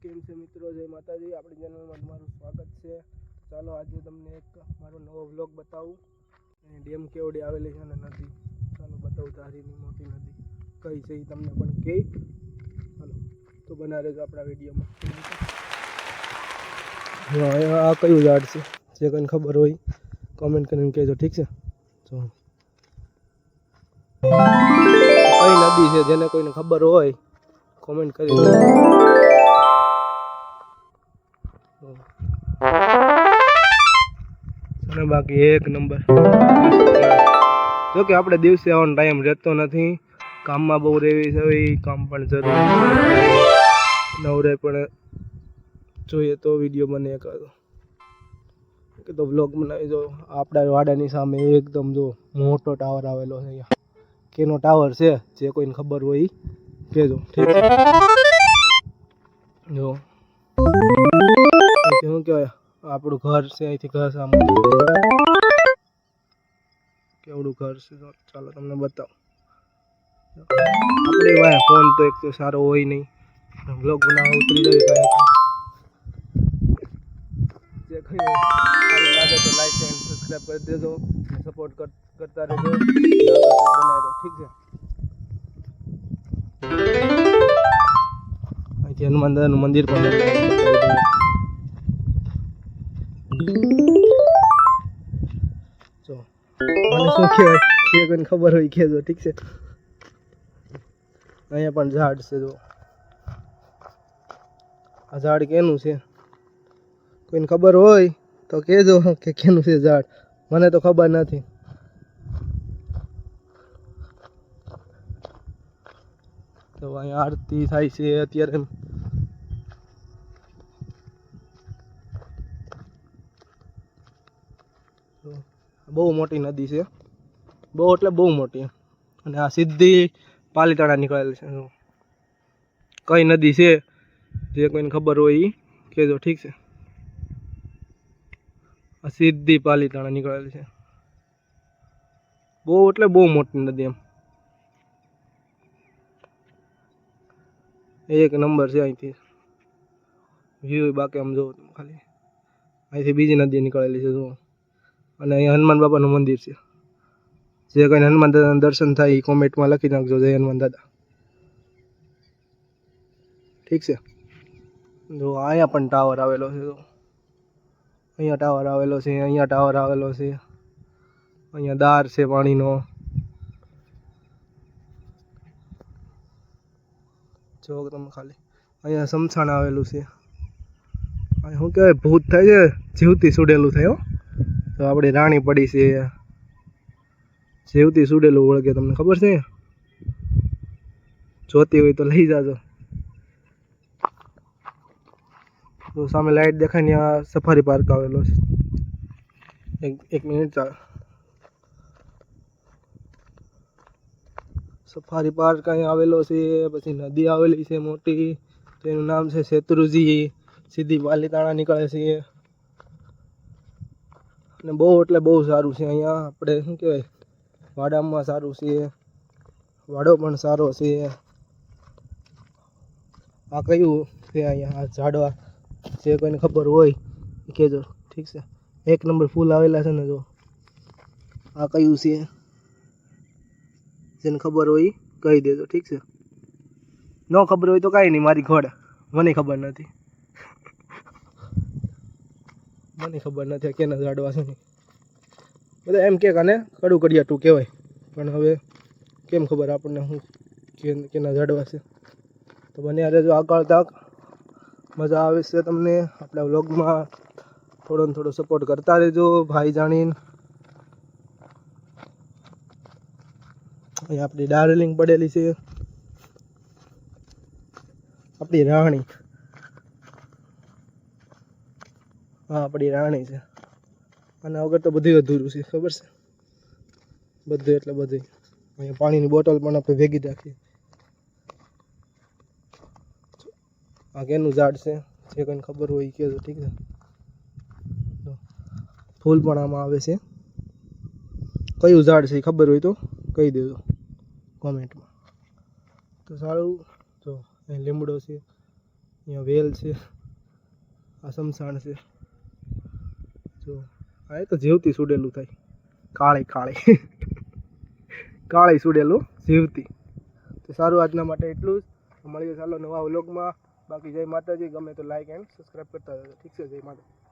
કેમ છે મિત્રો? જય માતાજી. આપણી ચેનલમાં તમારું સ્વાગત છે. ચાલો આજે તમને એક મારો નવો વ્લોગ બતાવું. અને ડેમ કેવડી આવેલી છે અને નદી. ચાલો બતાવું તારીની મોટી નદી. કઈ છે એ તમને પણ કહી. ચાલો તો બના રહેજો આપણા વિડીયોમાં. આ કયું ઝાડ છે? જે કંઈ ખબર હોય કોમેન્ટ કરીને કહેજો. ઠીક છે? જો. કઈ નદી છે જેને કોઈને ખબર હોય કોમેન્ટ કરી અને બાકી એક નંબર. જો કે આપણે દિવસે આવવાનો ટાઈમ રહેતો નથી. કામમાં બહુ રહેવી છે કામ પણ જરૂરી નવરે પણ જોઈએ તો વીડિયો બને કરો કે તો બ્લોગ બનાવી જો આપણા વાડાની સામે એકદમ જો મોટો ટાવર આવેલો છે અહીંયા. કેનો ટાવર છે, જે કોઈને ખબર હોય કહેજો. ઠીક છે? જો. શું કહેવાય? આપણું ઘર છે, અહીંથી ઘર સામે કેવડું ઘર છે? જો, ચાલો તમને બતાવું. આપણે વાય ફોન તો એક તો સારો હોય નહીં. બ્લોગ બનાવવા ઉતરી જાય કાંઈ જે કંઈ સારું લાગે તો લાઈક એન્ડ સબસ્ક્રાઈબ કરી દેજો સપોર્ટ કરતા રહેજો. આગળ તક બનાવી દો, ઠીક છે? અહીંથી હનુમાન દાદાનું મંદિર પણ બતાવી દઉં. મને શું કહેવાય? એ કોઈને ખબર હોય કહેજો, ઠીક છે? અહીંયા પણ ઝાડ છે, જો. આ ઝાડ કેનું છે? કોઈને ખબર હોય તો કહેજો કે કેનું છે ઝાડ. મને તો ખબર નથી. તો અહીંયા આરતી થાય છે અત્યારે. બહુ મોટી નદી છે. બહુ એટલે બહુ મોટી. અને આ સીધી પાલીતાણા નીકળેલ છે. કઈ નદી છે? જે કોઈને ખબર હોય એ કહેજો ઠીક છે. આ સીધી પાલીતાણા નીકળેલ છે. બહુ એટલે બહુ મોટી નદી એમ. એક નંબર છે અહીંથી. વ્યૂ બાકી આમ જોવો ખાલી. અહીંથી બીજી નદી નીકળેલી છે, જુઓ. અને અહીંયા હનુમાન બાપાનું મંદિર છે. જે કંઈ હનુમાન દાદાના દર્શન થાય એ કોમેન્ટમાં લખી નાખજો, જય હનુમાન દાદા. ઠીક છે? જો અહીંયા પણ ટાવર આવેલો છે તો અહીંયા ટાવર આવેલો છે, અહીંયા ટાવર આવેલો છે. અહીંયા દાર છે પાણીનો. જો તમે ખાલી, અહીંયા સમસાણ આવેલું છે. શું કહેવાય? ભૂત થાય છે, જીવતી સુડેલું થાય હો. તો આપણી રાણી પડી છે. જેવતી સુડેલું વળગે, તમને ખબર છે? જોતી હોય તો લઈ જાજો. તો સામે લાઈટ દેખાય ને, આ સફારી પાર્ક આવેલો છે. એક એક મિનિટ ચાલ. સફારી પાર્ક અહીંયા આવેલો છે, પછી નદી આવેલી છે મોટી તેનું નામ છે શેત્રુજી. સીધી પાલીતાણા નીકળે છે. અને બહુ એટલે બહુ સારું છે અહીંયા. આપણે શું કહેવાય, વાડામાં સારું છે. વાડો પણ સારો છે. આ કયું છે અહીંયા? આ ઝાડવા. જે કોઈને ખબર હોય કહેજો. ઠીક છે? એક નંબર ફૂલ આવેલા છે ને જો. આ કયું છે? જેને ખબર હોય કહી દેજો. ઠીક છે? ન ખબર હોય તો કાંઈ નહીં, મારી ઘોડ. મને ખબર નથી. મને ખબર નથી કેના ઝાડવા છે બધા એમ કે કાને કડું કડિયાટું કહેવાય. પણ હવે કેમ ખબર આપણને હું કેના ઝાડવા છે. તો બને આજે જો આગળ તક મજા આવે છે તમને. આપણા વ્લોગમાં થોડો ને થોડો સપોર્ટ કરતા રહેજો, ભાઈ જાણીને. અહીં આપણી ડાર્લિંગ પડેલી છે. આપણી રાણી. હા આપણી રાણી છે. અને વગર તો બધું અધૂરું છે, ખબર છે? બધું એટલે બધું અહીંયા પાણીની બોટલ પણ આપણે ભેગી રાખીએ. આ કેનું ઝાડ છે, જે કંઈ ખબર હોય કહેજો, ઠીક છે? ફૂલ પણ આમાં આવે છે. કયું ઝાડ છે ખબર હોય તો કહી દેજો, કોમેન્ટમાં. તો સારું અહીં લીમડો છે, અહીંયા વેલ છે, આ સમસાણ છે. જો આ એ તો જીવતી સુડેલું થાય. કાળી કાળી. કાળી સુડેલું જીવતી. તો સારું આજના માટે એટલું જ. મળીએ ચાલો નવા વ્લોગમાં. બાકી જય માતાજી. ગમે તો લાઈક એન્ડ સબસ્ક્રાઈબ કરતા રહેજો. ઠીક છે, જય માતા